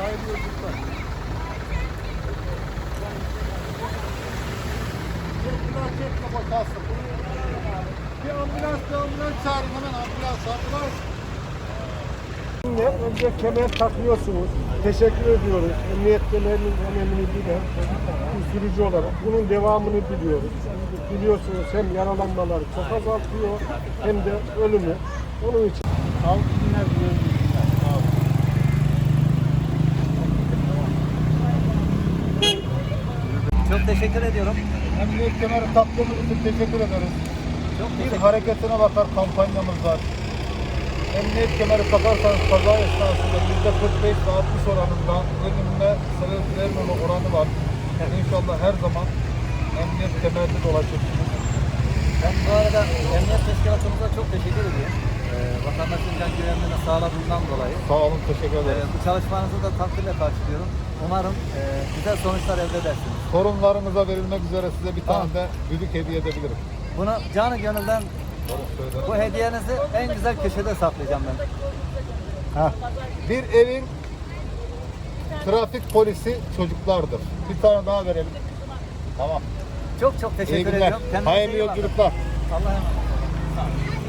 Hayırlı ambulans çağırın hemen ambulans ambulans. Önce kemer takıyorsunuz. Teşekkür ediyoruz. Emniyet kemerinin önemini bilen sürücü olarak bunun devamını biliyoruz. Biliyorsunuz hem yaralanmaları çok azaltıyor hem de ölümü. Onun için Sağlıklı günler diliyorum. Sağ olun. Çok teşekkür ediyorum. Emniyet kemeri taktığımız için teşekkür ederiz. Çok Bir teşekkür hareketine bakar kampanyamız var. Emniyet kemeri takarsanız kaza esnasında yüzde 45 ve 60 oranında ölümle sebep vermeme oranı var. İnşallah her zaman emniyet kemerli dolaşırsınız. Ben bu arada Emniyet Teşkilatımıza çok teşekkür ediyorum. Ee, vatandaşın can güvenliğini sağladığından dolayı. Sağ olun, teşekkür Ee, ederim. bu çalışmanızı da takdirle karşılıyorum. Umarım e, güzel sonuçlar elde edersiniz. Torunlarınıza verilmek üzere size bir tane Tamam. de düdük hediye edebilirim. Bunu canı gönülden bu hediyenizi en güzel köşede saklayacağım ben. Heh. Bir evin trafik polisi çocuklardır. Bir tane daha verelim. Tamam. Çok çok teşekkür İyi günler. ediyorum. Kendinize Hayırlı bakın. yolculuklar. Allah'a emanet olun. Sağ olun.